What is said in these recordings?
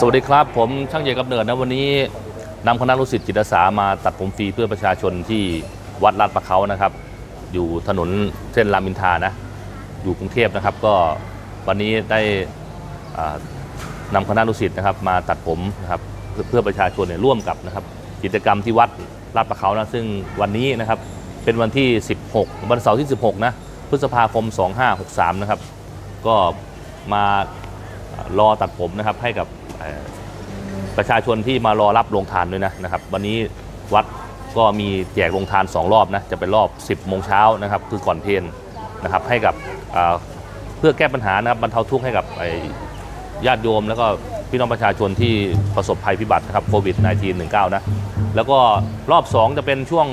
สวัสดีครับ ผมช่างใหญ่กำเนิดนะวันนี้นำคณะลูกศิษย์จิตอาสามาตัดผมฟรีเพื่อประชาชนที่วัดลาดประเขานะครับ อยู่ถนนเส้นรามอินทรานะ อยู่กรุงเทพนะครับ ก็วันนี้ได้อ่านำคณะลูกศิษย์นะครับ มาตัดผมนะครับเพื่อเพื่อประชาชนเนี่ยร่วมกับนะครับ กิจกรรมที่วัดลาดประเขานะซึ่งวันนี้นะครับเป็นวันที่ 16 วันเสาร์ที่ 16 นะพฤษภาคม 2563 นะครับ ก็มารอตัดผมนะครับให้กับ ประชาชนที่มารอรับโรงทานด้วยนะนะครับ วันนี้วัดก็มีแจกโรงทาน 2 รอบนะจะเป็นรอบ 10โมงเช้านะครับ คือก่อนเพลนนะครับให้กับเพื่อแก้ปัญหานะครับบรรเทาทุกข์ให้กับญาติโยม แล้วก็พี่น้องประชาชนที่ประสบภัยพิบัตินะครับโควิด -19 19 นะ แล้วก็รอบ 2 จะเป็นช่วง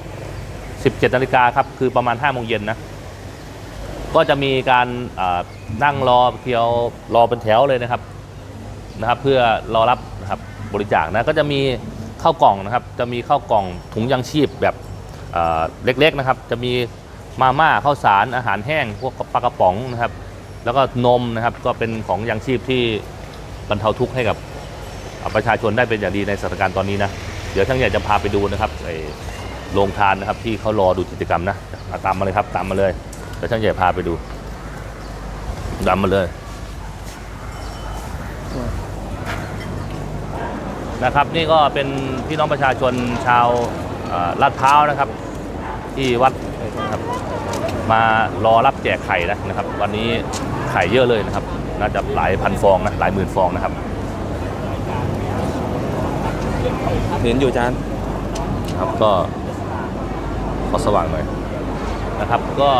10 17นาฬิกาครับ คือประมาณ5โมงเย็นนะ ก็จะมีการนั่งรอเที่ยวรอเป็นแถวเลยนะครับ นะครับเพื่อรอรับนะครับบริจาคนะก็จะมีข้าวกล่องนะครับ จะมีข้าวกล่องถุงยังชีพแบบเล็กๆนะครับ จะมีมาม่าข้าวสารอาหารแห้งพวกปลากระป๋องนะครับ แล้วก็นมนะครับก็เป็นของยังชีพที่บรรเทาทุกข์ให้กับประชาชนได้เป็นอย่างดีในสถานการณ์ตอนนี้นะเดี๋ยวช่างใหญ่จะพาไปดูนะครับไอ้โรงทานนะครับที่เขารอดูกิจกรรมนะตามมาเลยครับตามมาเลยเดี๋ยวช่างใหญ่พาไปดูดำมาเลย นะครับ นี่ก็เป็นพี่น้องประชาชนชาวเอ่อลาดพร้าวนะครับ ที่วัดนะครับมารอรับแจกไข่นะนะครับ วันนี้ไข่เยอะเลยนะครับ น่าจะหลายพันฟองนะหลายหมื่นฟองนะครับ เห็นอยู่จานครับก็ขอสว่างหน่อยนะครับ ก็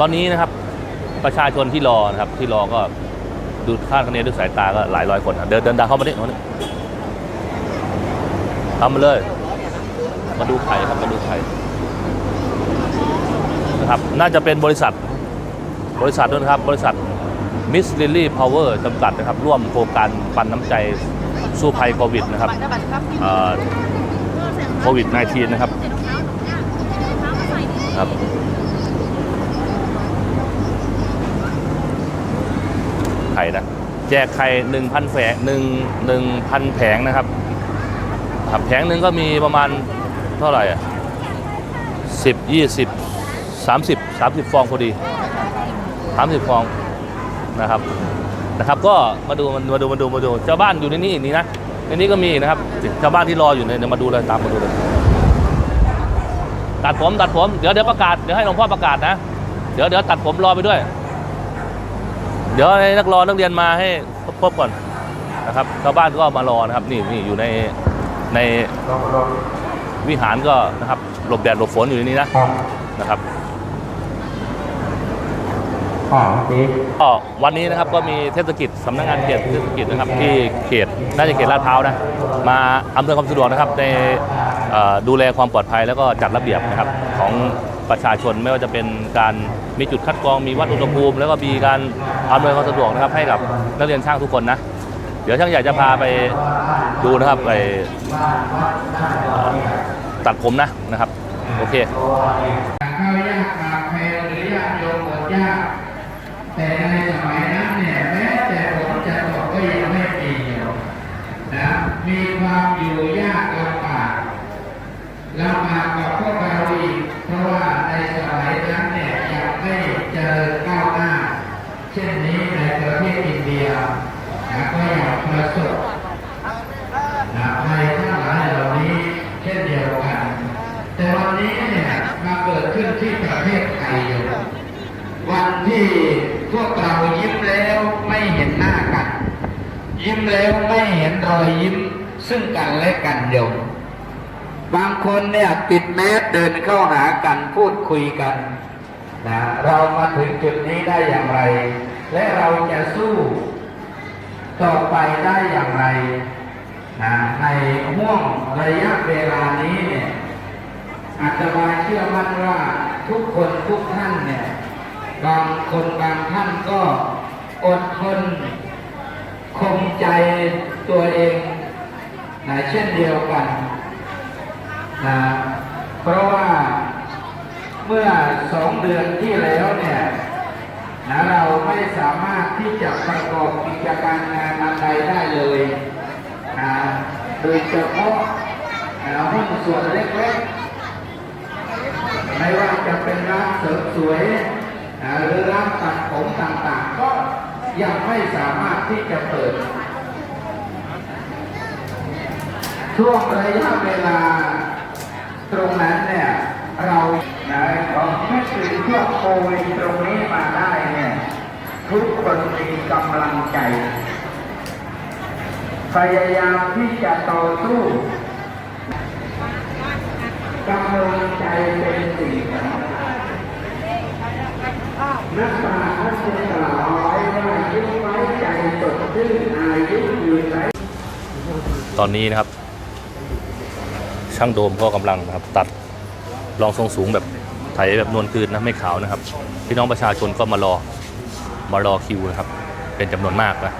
ตอนนี้นะครับประชาชนที่รอนะครับที่รอก็ดูคาดคะเนด้วยสายตาก็หลายร้อยคนนะเดินเดินดาวเข้ามาดิเข้ามาดิ ทำมาเลย มาดูไข่ครับมาดูไข่นะครับ น่าจะเป็นบริษัท บริษัทด้วยนะครับ บริษัทมิสลิลลี่พาวเวอร์จำกัดนะครับ ร่วมโครงการปันน้ำใจสู้ภัยโควิดนะครับโควิด -19 นะครับครับไข่นะ แจกไข่1,000แผง1 1,000แผงนะครับ ครับแผงหนึ่งก็มีประมาณเท่าไหร่อะ10 20 30 30ฟองพอดี30ฟองนะครับนะครับ ก็มาดูมาดูมาดูมาดูเจ้าบ้านอยู่ในนี้อีกนี่นะในนี้ก็มีนะครับชาวบ้านที่รออยู่เนี่ยเดี๋ยวมาดูเลยตามมาดูเลยตัดผมตัดผมเดี๋ยวเดี๋ยวประกาศเดี๋ยวให้หลวงพ่อประกาศนะเดี๋ยวเดี๋ยวตัดผมรอไปด้วย เดี๋ยวให้นักรอนักเรียนมาให้พบก่อนนะครับชาวบ้านก็มารอนะครับ นี่นี่อยู่ใน ในวิหารก็นะครับหลบแดดหลบฝนอยู่ในนี้นะนะครับอ๋อดีก็วันนี้นะครับก็มีเทศกิจสำนักงานเขตเทศกิจนะครับที่เขตน่าจะเขตลาดพร้าวนะมาอำนวยความสะดวกนะครับในเอ่อดูแลความปลอดภัยแล้วก็จัดระเบียบนะครับของประชาชนไม่ว่าจะเป็นการมีจุดคัดกรองมีวัดอุณหภูมิ แล้วก็มีการอำนวยความสะดวกนะครับให้กับนักเรียนช่างทุกคนนะ เดี๋ยวช่างใหญ่จะพาไปดูนะครับไปตัดผมนะนะครับ โอเคข้าวยากหมากแพงหรือยากโยมหมดยากแต่ในสมัยนั้นเนี่ยแม้แต่ฝนจะตกก็ยังไม่มีนะมีความอยู่ยากลำบากลำบากกับพวกเราอีกเพราะว่าในสมัยนั้นเนี่ยยังไม่เจริญก้าวหน้า เช่นนี้ในประเทศอินเดีย นะก็อยากประสบนะภัยทั้งหลายเหล่านี้เช่นเดียวกัน แต่วันนี้เนี่ยมาเกิดขึ้นที่ประเทศไทยอยู่วันที่พวกเรายิ้มแล้วไม่เห็นหน้ากัน ยิ้มแล้วไม่เห็นรอยยิ้มซึ่งกันและกันเดียวบางคนเนี่ยปิดแมสเดินเข้าหากันพูดคุยกันนะเรามาถึงจุดนี้ได้อย่างไร และเราจะสู้ ต่อไปได้อย่างไรนะในห่วงระยะเวลานี้เนี่ยอาตมาเชื่อมั่นว่าทุกคนทุกท่านเนี่ยบางคนบางท่านก็อดทนคงใจตัวเองนะเช่นเดียวกันนะเพราะว่าเมื่อสองเดือนที่แล้วเนี่ย นะเราไม่สามารถที่จะประกอบกิจการงานอันใดได้เลยนะโดยเฉพาะนะหุ้นส่วนเล็กๆ ไม่ว่าจะเป็นร้านเสริมสวยนะหรือร้านตัดผมต่างๆ ก็ยังไม่สามารถที่จะเปิด ช่วงระยะเวลาตรงนั้นเนี่ยเรา นะของไม่ถึงช่วงโควิดตรงนี้มาได้เนี่ยทุกคนมีกำลังใจ พยายามที่จะต่อสู้กำลังใจเป็นสิ่งสำคัญนักปราชญ์ท่านจึงกล่าวเอาไว้ว่ายึดไว้ใจสดชื่นอายุยืนไว้ตอนนี้นะครับ ช่างโดมก็กำลังนะครับ ตัดรองทรงสูงแบบ ไถแบบนวลคืนนะไม่ขาวนะครับ พี่น้องประชาชนก็มารอมารอคิวนะครับ เป็นจำนวนมากนะ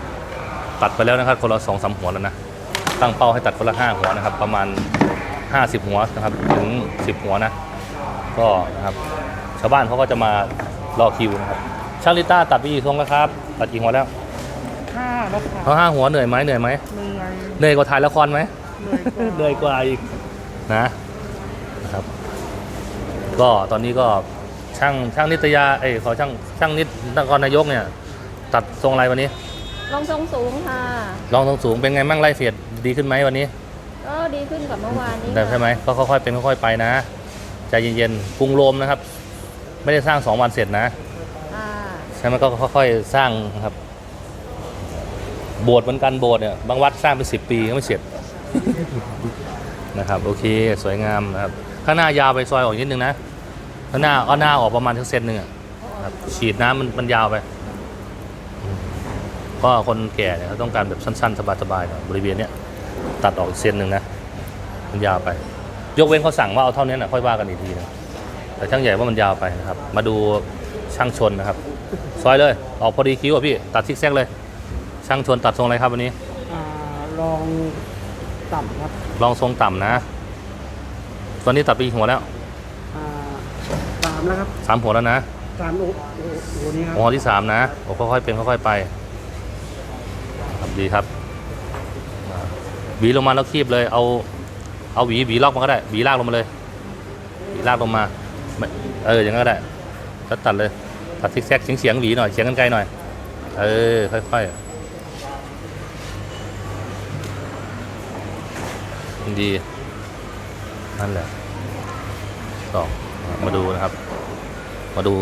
ตัดไปแล้วนะครับคนละสองสามหัวแล้วนะ ตั้งเป้าให้ตัดคนละห้าหัวนะครับ ประมาณ 50 หัวนะครับถึง 10 หัวนะ ก็นะครับชาวบ้านเขาก็จะมารอคิวนะครับช่างลิต้าตัดไปกี่ทรงแล้วครับ ตัดกี่หัวแล้วห้าแล้วค่ะเขาห้าหัวเหนื่อยไหมเหนื่อยไหมเหนื่อยเหนื่อยกว่าถ่ายละครไหมเหนื่อยกว่าเหนื่อยกว่าอีกนะนะครับ ก็ตอนนี้ก็ช่างช่างนิตยาเอ้ยขอช่างช่างนิตนครนายกเนี่ย ตัดทรงอะไรวันนี้ลงทรงสูงค่ะ ลองทรงสูงเป็นไงมั่งไล่เฟียดดีขึ้นไหมวันนี้ ก็ดีขึ้นกว่าเมื่อวานนี้ได้ใช่ไหมก็ค่อยๆเป็นค่อยๆไปนะใจเย็นๆปรุงโรมนะครับ ไม่ได้สร้างสองวันเสร็จนะอ่าใช่ไหมก็ค่อยๆสร้างนะครับ โบสถ์เหมือนกันโบสถ์เนี่ยบางวัดสร้างเป็นสิบปีก็ไม่เสร็จนะครับ โอเค สวยงามนะครับ ข้างหน้ายาวไปซอยออกนิดนึงนะข้างหน้าเอาหน้าออกประมาณทั้งเซนหนึ่งอะครับฉีดน้ำมันมันยาวไปอืมก็คนแก่เนี่ยเขาต้องการแบบสั้นๆ สบายๆหน่อยบริเวณเนี้ยตัดออกอีกเซนหนึ่งนะมันยาวไป ยกเว้นเขาสั่งว่าเอาเท่านี้นะค่อยว่ากันอีกทีนะแต่ช่างใหญ่ว่ามันยาวไปนะครับ มาดูช่างชนนะครับ ซอยเลย ออกพอดีคิ้วอะพี่ ตัดซิกแซกเลย ช่างชนตัดทรงอะไรครับวันนี้อ่าลองต่ำครับ ลองทรงต่ำนะ ตอนนี้ตัดไปกี่หัวแล้วอ่าสามแล้วครับสามหัวแล้วนะสามโอ้โหโอ้โหนี้ครับหัวที่สามนะโอ้ค่อยๆเป็นค่อยๆไปครับดีครับอ่าหวีลงมาแล้วคีบเลย เอา เอาหวีหวีลอกมาก็ได้หวีลากลงมาเลยหวีลากลงมาไม่เอออย่างนั้นก็ได้ก็ตัดเลยตัดซิกแซกเฉียงเฉียงๆหวีหน่อยเฉียงกันไกลหน่อย เออค่อยๆดี นั่นแหละต่อมาดูนะครับ มาดู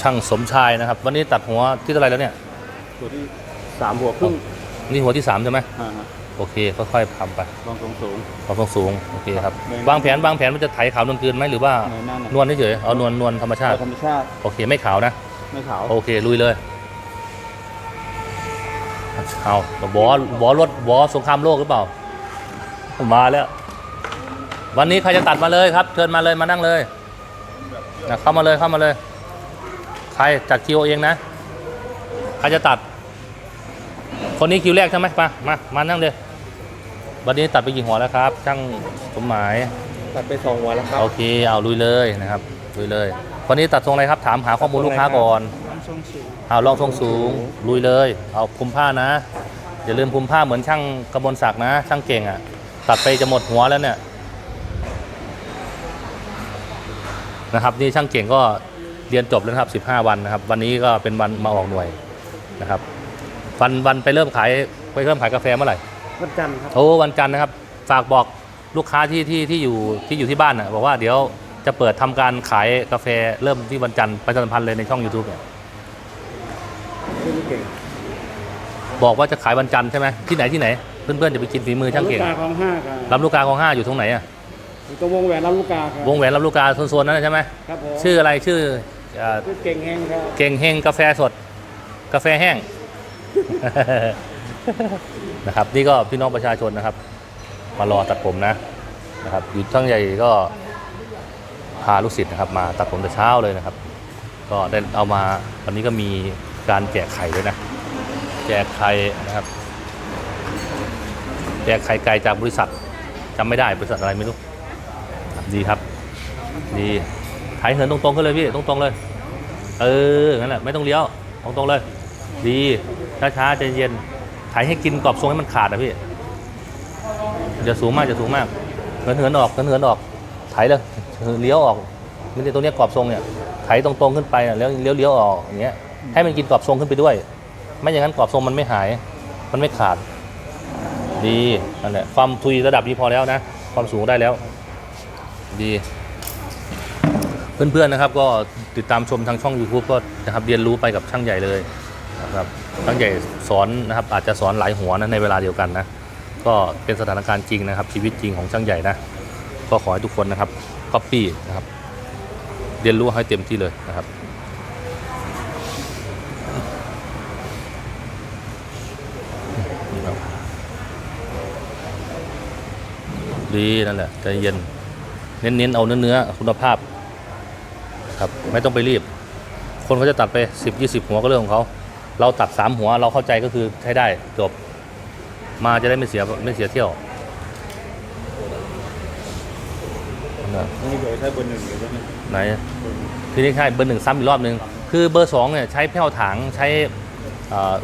ช่างสมชายนะครับ วันนี้ตัดหัวที่เท่าไหรแล้วเนี่ยตัวที่สามหัวครึ่งนี่หัวที่สามใช่ไหมอ่าฮะโอเคค่อยๆทำไปลองทรงสูงความสูงสูงโอเคครับไม่วางแผนวางแผนมันจะไถขาวนวลคืนไหมหรือว่าในนั่นน่ะนวลเฉยๆเอานวลนวลธรรมชาติเอาธรรมชาติโอเคไม่ขาวนะ ไม่ขาวโอเคลุยเลยเอาบอสบอสรถบอสสงครามโลกหรือเปล่า มาแล้ว วันนี้ใครจะตัดมาเลยครับ เชิญมาเลยมานั่งเลยนะเข้ามาเลยเข้ามาเลย ใครจัดคิวเองนะ ใครจะตัด คนนี้คิวแรกใช่ไหมมามามานั่งเลยวันนี้ตัดไปกี่หัวแล้วครับ ช่างสมหมายตัดไปสองหัวแล้วครับโอเคเอาลุยเลยนะครับลุยเลย วันนี้ตัดทรงอะไรครับ ถามหาข้อมูลลูกค้าก่อนลองทรงสูงเอาลองทรงสูงลุยเลย เอาคุมผ้านะอย่าลืมคุมผ้าเหมือนช่างกระมวลศักดิ์นะ ช่างเก่งอะ่ะตัดไปจะหมดหัวแล้วเนี่ย นะครับนี่ช่างเก่งก็เรียนจบแล้วนะครับ 15 วันนะครับ วันนี้ก็เป็นวันมาออกหน่วยนะครับ วันวันไปเริ่มขายไปเริ่มขายกาแฟเมื่อไหร่วันจันทร์ครับโอ้วันจันทร์นะครับ ฝากบอกลูกค้าที่ที่ที่อยู่ที่อยู่ที่บ้านนะบอกว่าเดี๋ยวจะเปิดทำการขายกาแฟเริ่มที่วันจันทร์ประชาสัมพันธ์เลยในช่อง YouTube เนี่ยไม่เก่งบอกว่าจะขายวันจันทร์ใช่ไหมที่ไหนที่ไหน เพื่อนๆจะไปกินฝีมือช่างเก่งลำลูกกาของห้าครับลำลูกกาของห้าอยู่ตรงไหนอะ อยู่ตรงวงแหวนลำลูกกาครับวงแหวนลำลูกกาโซนๆนั้นนะใช่ไหมครับผมชื่ออะไรชื่อเอ่อชื่อเก่งแห้งครับเก่งเฮงกาแฟสด กาแฟแห้ง นะครับ นี่ก็พี่น้องประชาชนนะครับ มารอตัดผมนะนะครับอยู่ช่างใหญ่ก็พาลูกศิษย์นะครับ มาตัดผมแต่เช้าเลยนะครับ ก็ได้เอามาวันนี้ก็มีการแจกไข่ด้วยนะ แจกไข่นะครับ แจกไข่ไก่จากบริษัทจำไม่ได้บริษัทอะไรไม่รู้ครับ ดีครับ ดีถ่ายเหินตรงๆขึ้นเลยพี่ตรงๆเลย เออนั่นแหละไม่ต้องเลี้ยวตรงตรงๆเลย ดีช้าๆใจเย็นไถให้กินกรอบทรงให้มันขาดนะพี่อย่าสูงมากอย่าสูงมากเหินเหินออกเหินเหินออกไถเลยเลี้ยวออกไม่ใช่ตรงนี้กรอบทรงเนี่ยไถตรงๆขึ้นไปอะแล้วเลี้ยวเลี้ยวๆออกอย่างเงี้ยให้มันกินกรอบทรงขึ้นไปด้วย ไม่อย่างนั้นกรอบทรงมันไม่หาย มันไม่ขาด ดีนั่นแหละความทุยระดับนี้พอแล้วนะ ความสูงได้แล้ว ดีเพื่อนๆนะครับก็ติดตามชมทางช่อง YouTube ก็นะครับเรียนรู้ไปกับช่างใหญ่เลยนะครับช่างใหญ่สอนนะครับอาจจะสอนหลายหัวนะในเวลาเดียวกันนะก็เป็นสถานการณ์จริงนะครับ ชีวิตจริงของช่างใหญ่นะก็ขอให้ทุกคนนะครับก๊อปปี้นะครับ เรียนรู้ให้เต็มที่เลยนะครับนี่ครับดีนั่นแหละใจเย็น เน้นๆเอาเนื้อเนื้อคุณภาพครับไม่ต้องไปรีบ คนเขาจะตัดไป 10 20 หัวก็เรื่องของเขา เราตัด 3 หัวเราเข้าใจก็คือใช้ได้จบ มาจะได้ไม่เสียไม่เสียเที่ยวนี่เดี๋ยวใช้เบอร์หนึ่งเดี๋ยวใช่ไหมไหนทีนี้ใช่เบอร์หนึ่งซ้ำอีกรอบหนึ่งคือเบอร์สองเนี่ยใช้แผ่วถางใช้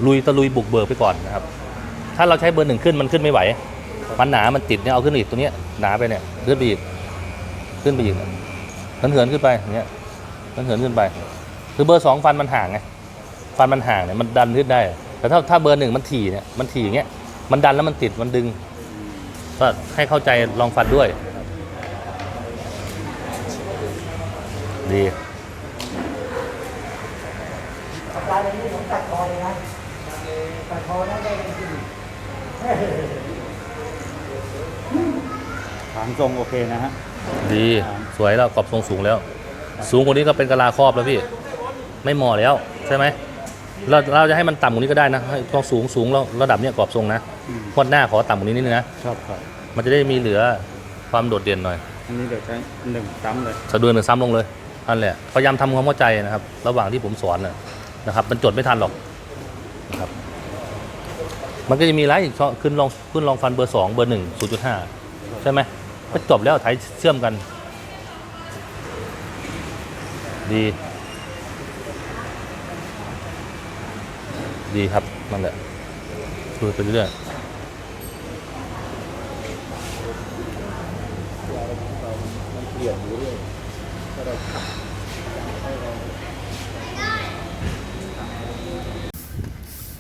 ลุยตะลุยบุกเบิกไปก่อนนะครับถ้าเราใช้เบอร์หนึ่งขึ้นมันขึ้นไม่ไหวมันหนามันติดเนี่ยเอาขึ้นอีกตัวเนี้ยหนาไปเนี่ยขึ้นไปอีก ขึ้นไปอีกเหินเหินขึ้นไปอย่างเงี้ยเหินเหินขึ้นไป คือเบอร์สองฟันมันห่างไงฟันมันห่างเนี่ยมันดันขึ้นได้ แต่ถ้าถ้าเบอร์หนึ่งมันถี่เนี่ยมันถี่อย่างเงี้ยมันดันแล้วมันติดมันดึง ก็ให้เข้าใจลองฟันด้วย ดีฐานทรงโอเคนะฮะ ดีสวยแล้วกรอบทรงสูงแล้ว สูงกว่านี้ก็เป็นกะลาครอบแล้วพี่ ไม่เหมาะแล้วใช่ไหมเราเราจะให้มันต่ำกว่านี้ก็ได้นะให้ต้องสูงสูงแล้วระดับเนี้ยกรอบทรงนะอืมพวดหน้าขอต่ำกว่านี้นิดนึงนะครับครับมันจะได้มีเหลือความโดดเด่นหน่อย อันนี้เดี๋ยวใช้หนึ่งซ้ำเลยสะดวกหนึ่งซ้ำลงเลยนั่นแหละพยายามทำความเข้าใจนะครับ ระหว่างที่ผมสอนนะนะครับ มันจดไม่ทันหรอกนะครับ มันก็จะมีไลฟ์ขึ้นลองขึ้นลองฟันเบอร์สองเบอร์หนึ่งศูนย์จุดห้าใช่ไหม ก็จบแล้วไทยเชื่อมกัน ดี ดีครับนั่นแหละดูไปเรื่อย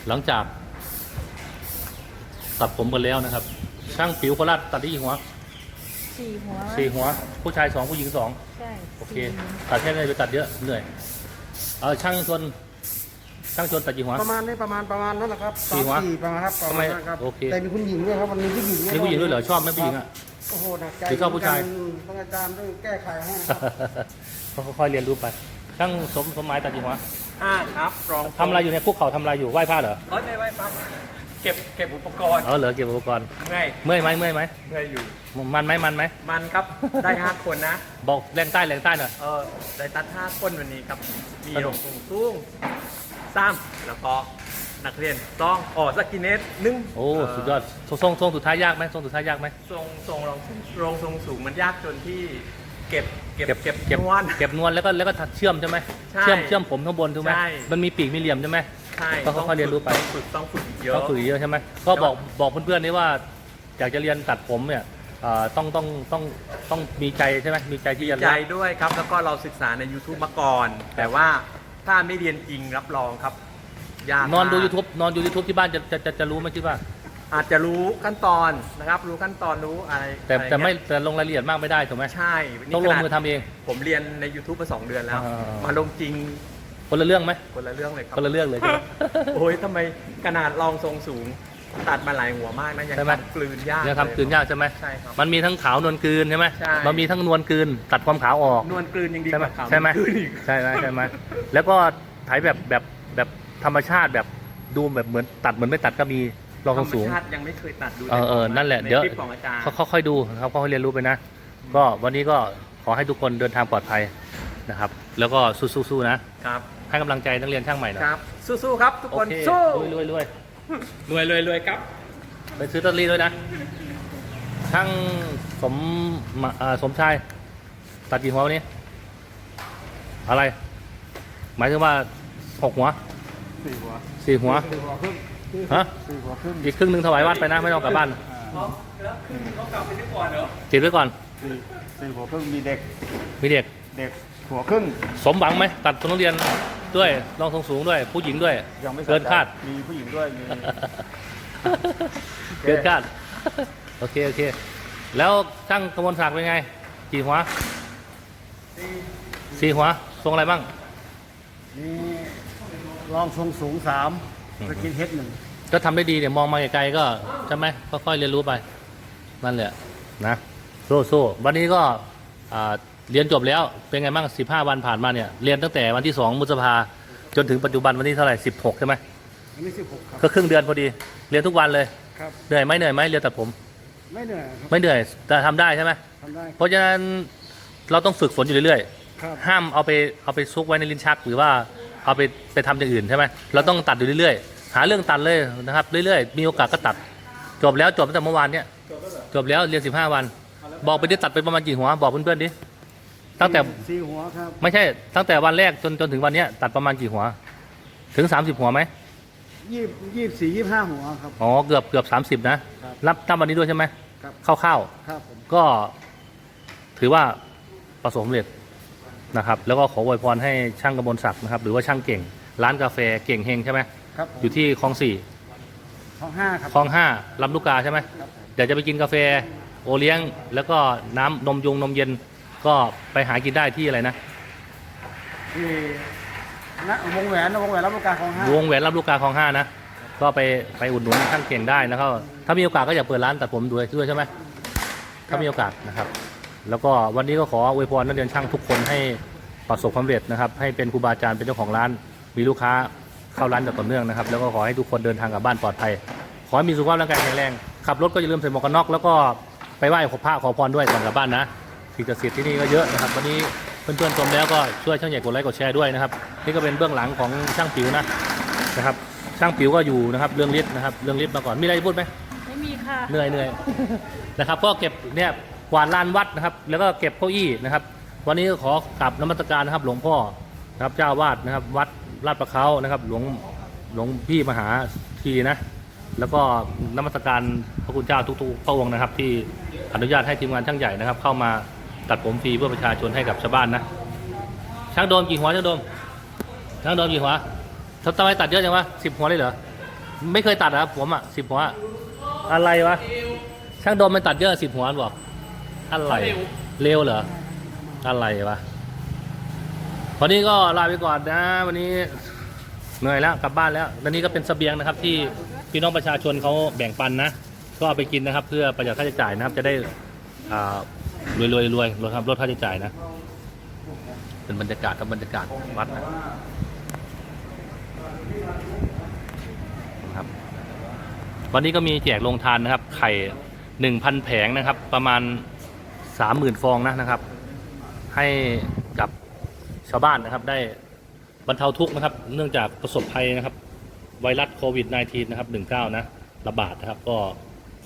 หลังจากตัดผมกันแล้วนะครับ ช่างผิวโคราชตัดที่หัว สี่หัวสี่หัว ผู้ชายสองผู้หญิงสองใช่โอเคสี่ตัดแค่ไหนไปตัดเยอะเหนื่อยเอาช่างชนช่างชนตัดกี่หัว ประมาณนี้ประมาณประมาณนั้นแหละครับสี่หัวสามประมาณครับประทำมาไมณนั้นครับโอเคแต่มีผู้หญิงด้วยครับมันมีผู้หญิงมีผู้หญิงด้วยเหรอชอบไหมผู้หญิงอะโอ้โหหนักใจหรือชอบผู้ชายต้องอาจารย์ต้องแก้ไขให้นะครับก็ค่อยๆเรียนรู้ไปช่างสมสมหมายตัดกี่หัวห้าครับรองทำอะไรอยู่เนี่ยพวกเขาทำอะไรอยู่ไหว้พระเหรอเอ้ยไม่ไม่ปั๊บ เก็บเก็บอุปกรณ์เออเหรอเก็บอุปกรณ์เมื่อยเมื่อยไหมเมื่อยไหมเมื่อยอยู่ มันไหมมันไหมมันครับ ได้ห้าคนนะ บอกแรงใต้แรงใต้หน่อยเออได้ตัดห้าคนวันนี้ครับ มีสนุรกงสูงสูงสามแล้วก็นักเรียนต้องอ๋อสกินเนสหนึ่งโอ้เสุดยอดทรงทรงทรงสุดท้ายยากไหมทรงสุดท้ายยากไหมทรงทรงรองรองทรงสูงมันยากจนที่เก็บเก็บเก็บเก็บนวลเก็บนวลแล้วก็แล้วก็ถัดเชื่อมใช่ไหมใช่เชื่อมเชื่อมผมข้างบนถูกไหมใช่มันมีปีกมีเหลี่ยมใช่ไหม ใช่ก็ค่อยๆเรียนรู้ไป ต้องฝึกต้องฝึกเยอะต้องฝึกเยอะใช่ไหมก็บอกบอกเพื่อนๆนี่ว่าอยากจะเรียนตัดผมเนี่ยเอ่อต้องต้องต้องต้องมีใจใช่ไหมมีใจที่จะใจรัก ด้วยครับ แล้วก็เราศึกษาใน YouTube มาก่อน แต่ว่าถ้าไม่เรียนจริงรับรองครับยากนอนดู มาก YouTube นอนดู YouTube ที่บ้านจะจะจะจะรู้ไหมคิดว่า อาจจะรู้ขั้นตอนนะครับ รู้ขั้นตอนรู้อะไรแต่อะไรแต่ไม่เงี้ยแต่ลงรายละเอียดมากไม่ได้ถูกไหมใช่นี่ต้องลงขนาดมือทำเอง ผมเรียนใน YouTube มาสองเดือนแล้ว อ่าๆมาลงจริง คนละเรื่องไหมคนละเรื่องเลยครับคนละเรื่องเลยใช่ไหม โอ้ยทำไมขนาดลองทรงสูง ตัดมาหลายหัวมากนะยังใช่ไหม ทำกลืนยากยังทำกลืนยากใช่ไหมใช่ครับ มันมีทั้งขาวนวลกลืนใช่ไหมใช่ มันมีทั้งนวลกลืนตัดความขาวออก นวลกลืนยังดีใช่ไหมกว่าขาวใช่ไหมกลืนอีกใช่ไหมใช่ไหมแล้วก็ถ่ายแบบแบบแบบธรรมชาติแบบดูแบบเหมือนตัดเหมือนไม่ตัดก็มีลองธรรมสูงชาติยังไม่เคยตัดดูเออเออนั่นแหละในเดี๋ยวคลิปของอาจารย์ เขาค่อยๆดูนะครับค่อยๆเรียนรู้ไปนะ ก็วันนี้ก็ขอให้ทุกคนเดินทางปลอดภัยนะครับ แล้วก็สู้ๆๆนะครับ ให้กำลังใจนักเรียนช่างใหม่หน่อยครับ สู้ๆครับ ทุกโอคนเคสู้รวยๆรวยรวยรวยรวยครับ ๆไปซื้อลอตเตอรี่ด้วยนะช่างสมมาอ่าสมชายตัดกี่หัววันนี้ อะไร หมายถึงว่าหกหัวสี่หัวสี่หัวสี่หัวครึ่งฮะสี่หัวครึ่งอีกครึ่งหนึ่งถวายวัดไปนะไม่ต้องกลับบ้านติดไว้ก่อนสี่สี่หัวครึ่งมีเด็ก มีเด็ก เด็กหัวครึ่ง สมหวังไหมตัดคนต้องเรียน ด้วยรองทรงสูงด้วย ผู้หญิงด้วย ยังไม่เกินคาด มีผู้หญิงด้วย มี เกินคาด โอเค โอเค แล้วช่างกระมวลศักดิ์เป็นไง กี่หัวสี่หัว ทรงอะไรบ้างนี่ลองทรงสูงสามอืมสกินเฮดหนึ่งก็ทำได้ดีเนี่ยมองมาไกลๆก็ใช่ไหมค่อยๆเรียนรู้ไป นั่นแหละนะสู้ๆวันนี้ก็อ่า เรียนจบแล้วเป็นไงบ้าง15วันผ่านมาเนี่ยเรียนตั้งแต่วันที่2มุสภาจนถึงปัจจุบันวันที่เท่าไหร่16ใช่ไหมอันนี้สิบหกครับ ก็ครึ่งเดือนพอดี เรียนทุกวันเลยครับ เหนื่อยไหมเหนื่อยไหมเรียนตัดผม ไม่เหนื่อยครับไม่เหนื่อยแต่ทำได้ใช่ไหมทำได้ เพราะฉะนั้นเราต้องฝึกฝนอยู่เรื่อยครับ ๆ ห้ามเอาไปเอาไปซุกไว้ในลิ้นชัก หรือว่าเอาไปไปทำอย่างอื่นใช่ไหมเราต้องตัดอยู่เรื่อยๆ หาเรื่องตัดเลยนะครับเรื่อยๆ มีโอกาสก็ตัด จบแล้วจบตั้งแต่เมื่อวานเนี่ยจบแล้วเรียน 15 วัน บอกไปดิตัดไปประมาณกี่หัวบอกเพื่อนๆดิ ตั้งแต่สี่หัวครับไม่ใช่ตั้งแต่วันแรกจนจนถึงวันเนี้ยตัดประมาณกี่หัว ถึง30หัวไหมยี่ยี่สี่ยี่ห้าหัวครับ อ๋อเกือบเกือบ30นะ ครับนับนับวันนี้ด้วยใช่ไหมครับคร่าวๆครับผมก็ถือว่าประสบความสำเร็จนะครับ แล้วก็ขออวยพรให้ช่างกระมวลศักดิ์นะครับ หรือว่าช่างเก่ง ร้านกาแฟเก่งเฮงใช่ไหมครับผมอยู่ที่คลองสี่ท้องห้าครับคลองห้าลำลูกกาใช่ไหมครับเดี๋ยวจะไปกินกาแฟโอเลี้ยง แล้วก็น้ำนมยงนมเย็น ก็ไปหากินได้ที่อะไรนะที่นะวงแหวนวงแหวนรับประกาของห้าวงแหวนลำลูกกาคลองห้านะก็ไปไปอุดหนุนช่างเก่งได้นะครับถ้ามีโอกาสก็อยากเปิดร้านตัดผมด้วยด้วยใช่ไหมถ้ามีโอกาสนะครับ แล้วก็วันนี้ก็ขออวยพรนักเรียนช่างทุกคนให้ประสบความสำเร็จนะครับ ให้เป็นครูบาอาจารย์เป็นเจ้าของร้าน มีลูกค้าเข้าร้านอย่างต่อเนื่องนะครับ แล้วก็ขอให้ทุกคนเดินทางกลับบ้านปลอดภัย ขอให้มีสุขภาพร่างกายแข็งแรงขับรถก็อย่าลืมใส่หมวกกันน็อกแล้วก็ไปไหว้ขอพระขอพรด้วยก่อนกลับบ้านนะ สิ่งศักดิ์สิทธิ์ที่นี่ก็เยอะนะครับ วันนี้เพื่อนๆชมแล้วก็ช่วยช่างใหญ่กดไลค์กดแชร์ด้วยนะครับ นี่ก็เป็นเบื้องหลังของช่างปิ๋วนะนะครับ ช่างปิ๋วก็อยู่นะครับเรื่องฤทธิ์นะครับเรื่องฤทธิ์มาก่อนมีอะไรจะพูดไหมไม่มีค่ะเหนื่อยเหนื่อยนะครับ ก็เก็บเนี่ยกวาดลานวัดนะครับ แล้วก็เก็บเก้าอี้นะครับ วันนี้ก็ขอกราบนมัสการนะครับ หลวงพ่อนะครับเจ้าวาดนะครับ วัดลาดประเขานะครับ หลวงหลวงพี่มหาทีนะ แล้วก็นมัสการพระคุณเจ้าทุกๆพระองค์นะครับ ที่อนุญาตให้ทีมงานช่างใหญ่นะครับ เข้ามา ตัดผมฟรีเพื่อประชาชนให้กับชาวบ้านนะช่างโดมกี่หัวช่างโดมช่างโดมกี่หัวทำไมตัดเยอะจังวะสิบหัวเลยเหรอไม่เคยตัดนะครับผมอะสิบหัวอะไรวะช่างโดมมันตัดเยอะสิบหัวบอกอะไรเร็วเหรออะไรวะวันนี้ก็ลาไปก่อนนะ วันนี้เหนื่อยแล้วกลับบ้านแล้วอันนี้ก็เป็นเสบียงนะครับ ที่พี่น้องประชาชนเขาแบ่งปันนะ ก็เอาไปกินนะครับ เพื่อประหยัดค่าใช้จ่ายนะครับ จะได้ รวยรวยรวยลดครับลดค่าใช้จ่ายนะ เป็นบรรยากาศกับบรรยากาศวัดนะนะครับ วันนี้ก็มีแจกโรงทานนะครับ ไข่หนึ่งพันแผงนะครับ ประมาณสามหมื่นฟองนะนะครับ ให้กับชาวบ้านนะครับได้บรรเทาทุกข์นะครับ เนื่องจากประสบภัยนะครับ ไวรัสโควิด -19 นะครับ 19 นะ ระบาดนะครับ ก็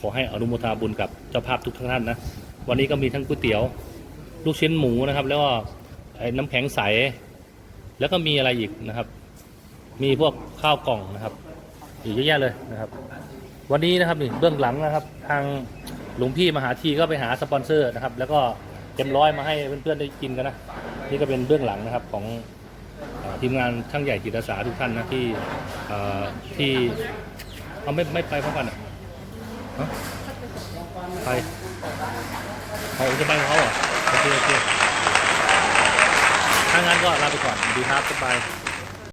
ขอให้อนุโมทนาบุญกับเจ้าภาพทุกท่านนะ วันนี้ก็มีทั้งก๋วยเตี๋ยว ลูกชิ้นหมูนะครับ แล้วก็ไอ้น้ำแข็งใส แล้วก็มีอะไรอีกนะครับ มีพวกข้าวกล่องนะครับอีกเยอะแยะเลยนะครับ วันนี้นะครับนี่เบื้องหลังนะครับ ทางหลวงพี่มหาทีก็ไปหาสปอนเซอร์นะครับ แล้วก็เต็มร้อยมาให้เพื่อนๆได้กินกันนะนี่ก็เป็นเบื้องหลังนะครับของอทีมงานช่างใหญ่จิตอาสาทุกท่านนะที่ที่เอาไม่ไม่ไปพร้อมกันอะไป ไปจะไปเขาเหรอโอเคโอเคถ้างั้นก็ลาไปก่อนดีครับสบาย